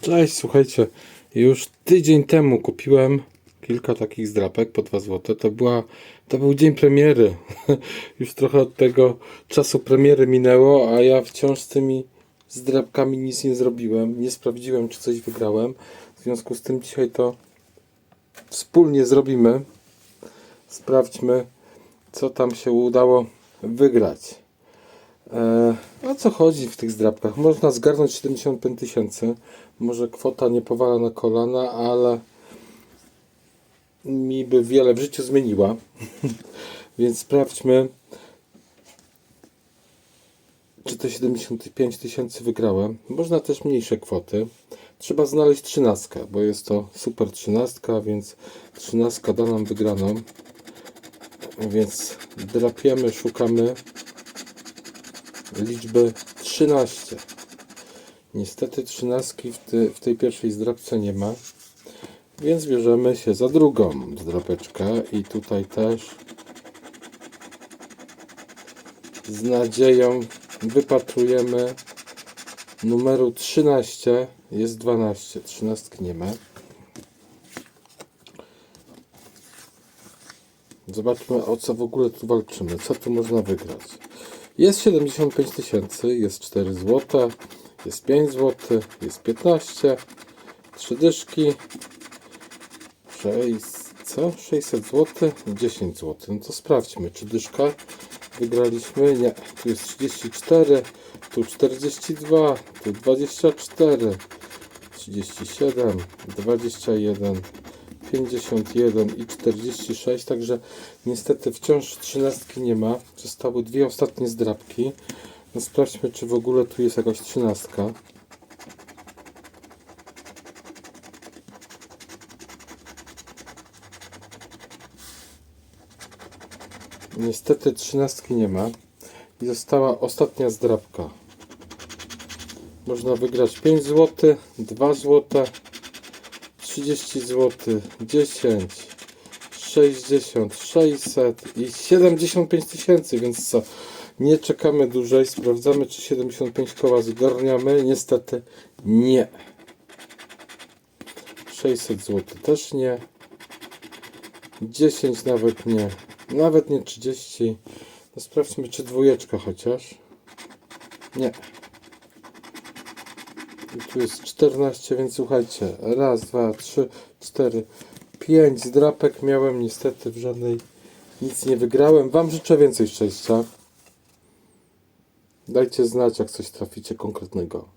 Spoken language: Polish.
Cześć, słuchajcie, już tydzień temu kupiłem kilka takich zdrapek po 2 zł. To była, to był dzień premiery. już trochę od tego czasu premiery minęło, a ja wciąż z tymi zdrapkami nic nie zrobiłem. Nie sprawdziłem, czy coś wygrałem. W związku z tym dzisiaj to wspólnie zrobimy. Sprawdźmy, co tam się udało wygrać. E, o co chodzi w tych zdrabkach? Można zgarnąć 75 tysięcy. Może kwota nie powala na kolana, ale mi by wiele w życiu zmieniła. Więc sprawdźmy, czy te 75 tysięcy wygrałem. Można też mniejsze kwoty. Trzeba znaleźć trzynastkę, bo jest to super trzynastka, więc trzynastka da nam wygraną. Więc drapiemy, szukamy liczby 13. Niestety trzynastki w, ty, w tej pierwszej zdrabce nie ma, więc bierzemy się za drugą zdrapeczkę i tutaj też z nadzieją wypatrujemy numeru 13, jest 12, 13 nie ma. Zobaczmy o co w ogóle tu walczymy, co tu można wygrać. Jest 75 tysięcy, jest 4 zł, jest 5 zł, jest 15, 3 dyszki, 6, co? 600 zł, 10 zł. No to sprawdźmy, czy dyszka wygraliśmy. Nie, tu jest 34, tu 42, tu 24, 37, 21, 51 i 46, także niestety wciąż trzynastki nie ma. Zostały dwie ostatnie zdrabki. No sprawdźmy, czy w ogóle tu jest jakaś trzynastka. Niestety trzynastki nie ma. I została ostatnia zdrabka. Można wygrać 5 zł, 2 zł, 30 zł, 10, 60, 600 i 75 tysięcy, więc co? Nie czekamy dłużej, sprawdzamy czy 75 koła zgarniamy. Niestety nie. 600 zł też nie. 10 nawet nie. Nawet nie 30. No sprawdźmy czy dwójeczka chociaż. Nie. Tu jest 14, więc słuchajcie. Raz, dwa, trzy, cztery, pięć zdrapek miałem. Niestety w żadnej nic nie wygrałem. Wam życzę więcej szczęścia. Dajcie znać, jak coś traficie konkretnego.